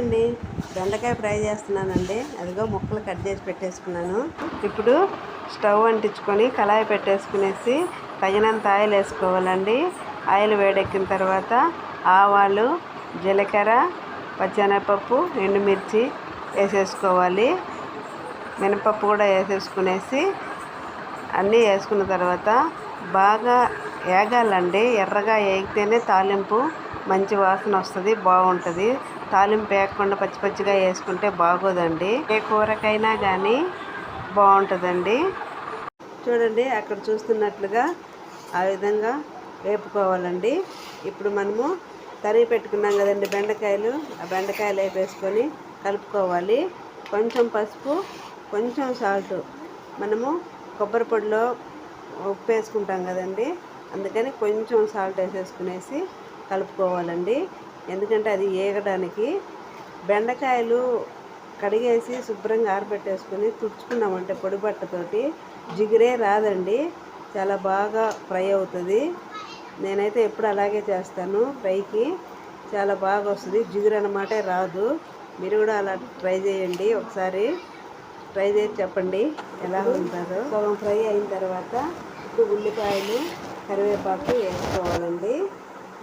అండి. బెండకాయ ఫ్రై చేస్తున్నానండి. అదిగో ముక్కలు కట్ చేసి పెట్టేసుకున్నాను. ఇప్పుడు స్టవ్ అంటించుకొని కళాయి పెట్టేసుకునేసి తగినంత ఆయిల్ వేసుకోవాలండి. ఆయిల్ వేడెక్కిన తర్వాత ఆవాలు జీలకర్ర పచ్చెనపప్పు ఎండుమిర్చి వేసేసుకోవాలి. మినపప్పు కూడా వేసేసుకునేసి అన్నీ వేసుకున్న తర్వాత బాగా వేగాలండి ఎర్రగా వేగితేనే తాలింపు మంచి వాసన వస్తుంది బాగుంటుంది. తాలింపు వేయకుండా పచ్చి పచ్చిగా వేసుకుంటే బాగోదండి. ఏ కూరకైనా కానీ బాగుంటుందండి. చూడండి అక్కడ చూస్తున్నట్లుగా ఆ విధంగా వేపుకోవాలండి. ఇప్పుడు మనము తరిగి పెట్టుకున్నాం కదండి బెండకాయలు. ఆ బెండకాయలు వేపేసుకొని కలుపుకోవాలి. కొంచెం పసుపు కొంచెం సాల్ట్. మనము కొబ్బరి పొడిలో ఉప్పు వేసుకుంటాం కదండి. అందుకని కొంచెం సాల్ట్ వేసేసుకునేసి కలుపుకోవాలండి. ఎందుకంటే అది ఏగడానికి బెండకాయలు కడిగేసి శుభ్రంగా ఆరబెట్టేసుకొని తుడుచుకున్నామంటే పొడి బట్టతోటి జిగురే రాదండి. చాలా బాగా ఫ్రై అవుతుంది. నేనైతే ఎప్పుడు అలాగే చేస్తాను. ఫ్రైకి చాలా బాగా వస్తుంది. జిగురు అనమాట రాదు. మీరు కూడా అలా ట్రై చేయండి. ఒకసారి ట్రై చేసి చెప్పండి. ఎలా ఉంటారో. సగం ఫ్రై అయిన తర్వాత ఇప్పుడు ఉల్లిపాయలు కరివేపాకు వేసుకోవాలండి.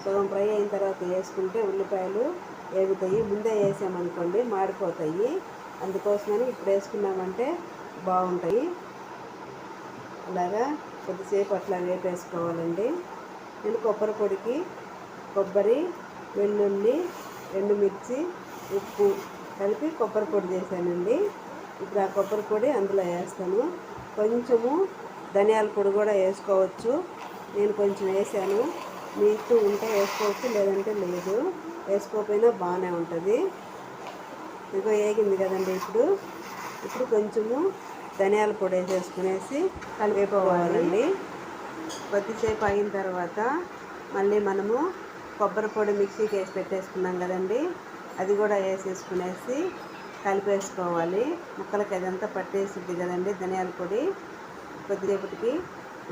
సగం ఫ్రై అయిన తర్వాత వేసుకుంటే ఉల్లిపాయలు వేగుతాయి ముందే వేసామనుకోండి మాడిపోతాయి. అందుకోసమని ఇప్పుడు వేసుకున్నామంటే బాగుంటాయి. అలాగా కొద్దిసేపు అట్లా వేపేసుకోవాలండి. నేను కొబ్బరి పొడికి కొబ్బరి వెల్లుల్లి ఎండుమిర్చి ఉప్పు కలిపి కొబ్బరి పొడి చేశానండి. ఇప్పుడు ఆ కొబ్బరి పొడి అందులో వేస్తాను. కొంచెము ధనియాల పొడి కూడా వేసుకోవచ్చు. నేను కొంచెం వేసాను. మీకు ఉంటే వేసుకోవచ్చు లేదంటే లేదు. వేసుకోకపోయినా బాగానే ఉంటుంది. ఇదిగో వేగింది కదండి ఇప్పుడు. ఇప్పుడు కొంచెము ధనియాల పొడి వేసేసుకునేసి కలిపేపోవాలండి కొద్దిసేపు అయిన తర్వాత మళ్ళీ మనము కొబ్బరి పొడి మిక్సీకి వేసి పెట్టేసుకున్నాం కదండి. అది కూడా వేసేసుకునేసి కలిపేసుకోవాలి. ముక్కలకి అదంతా పట్టేసిద్ది కదండి ధనియాల పొడి. కొద్దిసేపటికి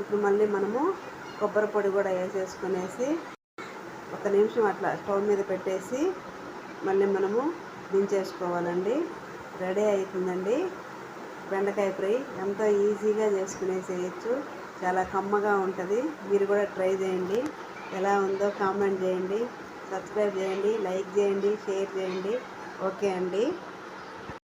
ఇప్పుడు మళ్ళీ మనము కొబ్బరి పొడి కూడా వేసేసుకునేసి ఒక నిమిషం అట్లా స్టవ్ మీద పెట్టేసి మళ్ళీ మనము దించేసుకోవాలండి. రెడీ అవుతుందండి బెండకాయ ఫ్రై ఎంతో ఈజీగా చేసుకునేసేయచ్చు. చాలా కమ్మగా ఉంటుంది. మీరు కూడా ట్రై చేయండి. ఎలా ఉందో కామెంట్ చేయండి. సబ్స్క్రైబ్ చేయండి. లైక్ చేయండి. షేర్ చేయండి. ఓకే అండి.